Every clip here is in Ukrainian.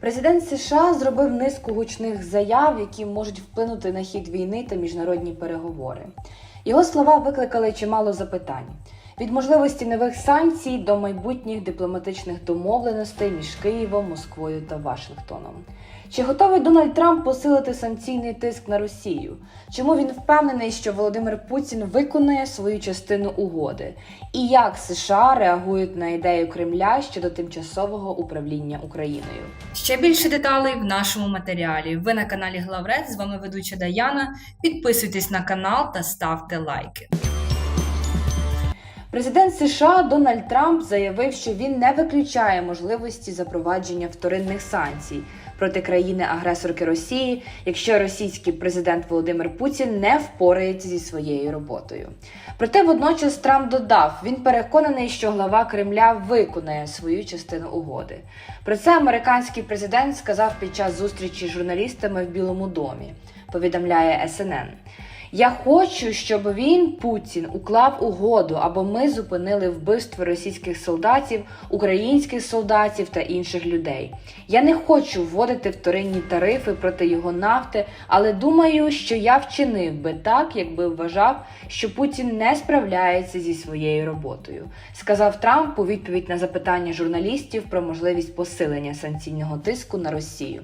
Президент США зробив низку гучних заяв, які можуть вплинути на хід війни та міжнародні переговори. Його слова викликали чимало запитань від можливості нових санкцій до майбутніх дипломатичних домовленостей між Києвом, Москвою та Вашингтоном. Чи готовий Дональд Трамп посилити санкційний тиск на Росію? Чому він впевнений, що Володимир Путін виконує свою частину угоди? І як США реагують на ідею Кремля щодо тимчасового управління Україною? Ще більше деталей в нашому матеріалі. Ви на каналі Главред. З вами ведуча Даяна. Підписуйтесь на канал та ставте лайки. Президент США Дональд Трамп заявив, що він не виключає можливості запровадження вторинних санкцій проти країни-агресорки Росії, якщо російський президент Володимир Путін не впорається зі своєю роботою. Проте водночас Трамп додав, він переконаний, що глава Кремля виконає свою частину угоди. Про це американський президент сказав під час зустрічі з журналістами в Білому домі. Повідомляє СНН. Я хочу, щоб він, Путін, уклав угоду, або ми зупинили вбивство російських солдатів, українських солдатів та інших людей. Я не хочу вводити вторинні тарифи проти його нафти, але думаю, що я вчинив би так, якби вважав, що Путін не справляється зі своєю роботою, сказав Трамп у відповідь на запитання журналістів про можливість посилення санкційного тиску на Росію.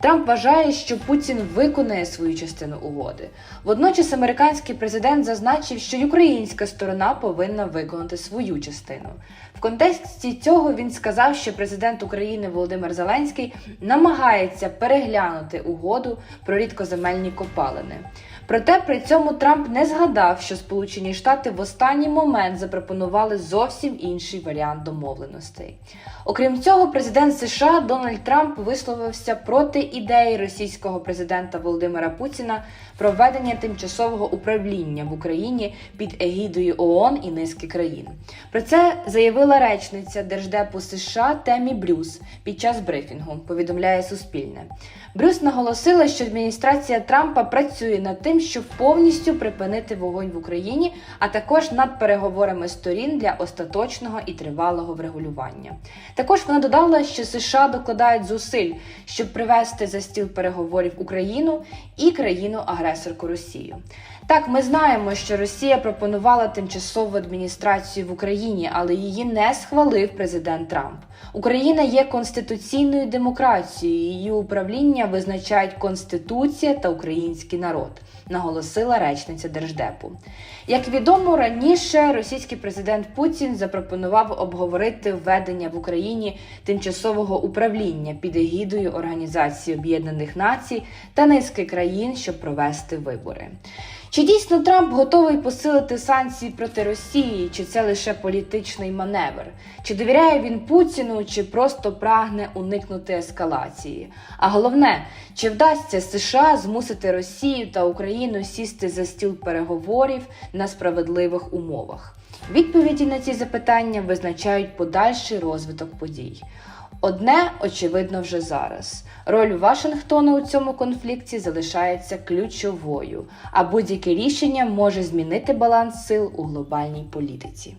Трамп вважає, що Путін виконає свою частину угоди. Водночас американський президент зазначив, що українська сторона повинна виконати свою частину. В контексті цього він сказав, що президент України Володимир Зеленський намагається переглянути угоду про рідкоземельні копалини. Проте при цьому Трамп не згадав, що Сполучені Штати в останній момент запропонували зовсім інший варіант домовленостей. Окрім цього, президент США Дональд Трамп висловився проти ідеї російського президента Володимира Путіна про введення тимчасового управління в Україні під егідою ООН і низки країн. Про це заявила речниця Держдепу США Темі Брюс під час брифінгу. Повідомляє Суспільне. Брюс наголосила, що адміністрація Трампа працює над тим, щоб повністю припинити вогонь в Україні, а також над переговорами сторін для остаточного і тривалого врегулювання. Також вона додала, що США докладають зусиль, щоб привести за стіл переговорів Україну і країну-агресорку Росію. Так, ми знаємо, що Росія пропонувала тимчасову адміністрацію в Україні, але її не схвалив президент Трамп. Україна є конституційною демократією. Її управління визначають Конституція та український народ, наголосила речниця Держдепу. Як відомо раніше, російський президент Путін запропонував обговорити введення в Україні тимчасового управління під егідою Організації Об'єднаних Націй та низки країн, щоб провести вибори. Чи дійсно Трамп готовий посилити санкції проти Росії, чи це лише політичний маневр? Чи довіряє він Путіну, чи просто прагне уникнути ескалації? А головне, чи вдасться США змусити Росію та Україну сісти за стіл переговорів на справедливих умовах? Відповіді на ці запитання визначають подальший розвиток подій. Одне очевидно вже зараз. Роль Вашингтона у цьому конфлікті залишається ключовою, а будь-яке рішення може змінити баланс сил у глобальній політиці.